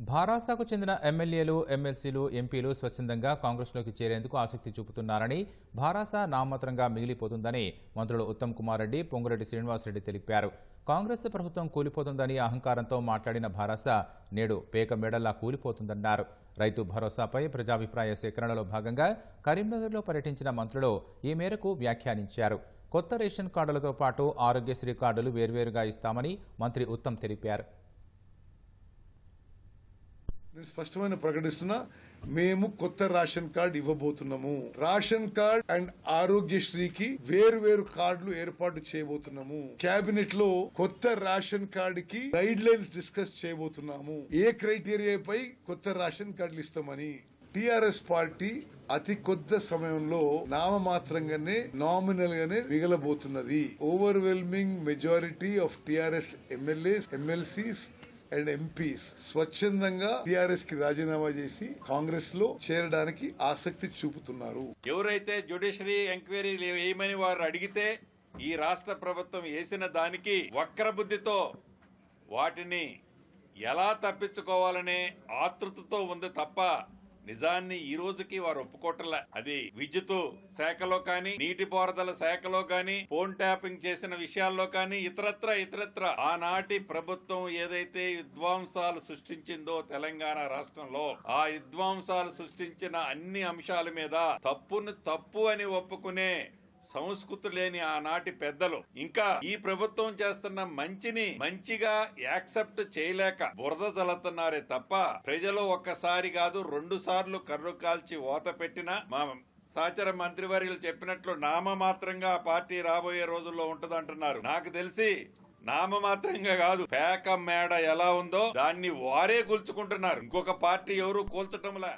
భారాసాకు చెందిన ఎమ్మెల్యేలు ఎమ్మెల్సీలు ఎంపీలు స్వచ్ఛందంగా కాంగ్రెస్లోకి చేరేందుకు ఆసక్తి చూపుతున్నారని భారాస నామమాత్రంగా మిగిలిపోతుందని మంత్రులు ఉత్తమ్ కుమార్ రెడ్డి పొంగురెడ్డి శ్రీనివాసరెడ్డి తెలిపారు. కాంగ్రెస్ ప్రభుత్వం కూలిపోతుందని అహంకారంతో మాట్లాడిన భారాస నేడు పేక మెడల్లా కూలిపోతుందన్నారు. రైతు భరోసాపై ప్రజాభిప్రాయ సేకరణలో భాగంగా కరీంనగర్లో పర్యటించిన మంత్రులు ఈ మేరకు వ్యాఖ్యానించారు. కొత్త రేషన్ కార్డులతో పాటు ఆరోగ్యశ్రీ కార్డులు వేర్వేరుగా ఇస్తామని మంత్రి ఉత్తమ్ తెలిపారు. నేను స్పష్టమైన ప్రకటిస్తున్నా మేము కొత్త రేషన్ కార్డ్ ఇవ్వబోతున్నాము. రేషన్ కార్డ్ అండ్ ఆరోగ్యశ్రీకి వేరు వేరు కార్డులు ఏర్పాటు చేయబోతున్నాము. కేబినెట్లో కొత్త రేషన్ కార్డు కి గైడ్ లైన్స్ డిస్కస్ చేయబోతున్నాము. ఏ క్రైటీరియాపై కొత్త రేషన్ కార్డులు ఇస్తామని. టిఆర్ఎస్ పార్టీ అతి కొద్ది సమయంలో నామమాత్రంగానే నామినల్ గానే మిగలబోతున్నది overwhelming majority of TRS MLAs MLCs and MPs స్వచ్ఛందంగా టిఆర్ఎస్కి రాజీనామా చేసి కాంగ్రెస్లో చేరడానికి ఆసక్తి చూపుతున్నారు. ఎవరైతే జ్యుడిషియరీ ఎంక్వైరీ ఏమని వారు అడిగితే ఈ రాష్ట్ర ప్రభుత్వం వేసిన దానికి వక్రబుద్ధితో వాటిని ఎలా తప్పించుకోవాలనే ఆతృతతో ఉంది తప్ప నిజాన్ని ఈ రోజుకి వారు ఒప్పుకోవట్లే. అది విద్యుత్ శాఖలో కానీ నీటిపారుదల శాఖలో కానీ ఫోన్ ట్యాపింగ్ చేసిన విషయాల్లో కానీ ఇతరత్ర ఇతరత్ర. ఆనాటి ప్రభుత్వం ఏదైతే విద్వాంసాలు సృష్టించిందో తెలంగాణ రాష్ట్రంలో ఆ విద్వాంసాలు సృష్టించిన అన్ని అంశాల మీద తప్పును తప్పు అని ఒప్పుకునే సంస్కృతి లేని ఆనాటి పెద్దలు. ఇంకా ఈ ప్రభుత్వం చేస్తున్న మంచిని మంచిగా యాక్సెప్ట్ చేయలేక బురద తలతున్నారే తప్ప ప్రజలు ఒక్కసారి కాదు రెండు సార్లు కర్రు కాల్చి ఓత పెట్టిన మా సహచర మంత్రివర్యులు చెప్పినట్లు నామమాత్రంగా ఆ పార్టీ రాబోయే రోజుల్లో ఉంటదంటున్నారు. నాకు తెలిసి నామమాత్రంగా కాదు పేక మేడ ఎలా ఉందో దాన్ని వారే కూల్చుకుంటున్నారు ఇంకొక పార్టీ ఎవరు కూల్చటంలా.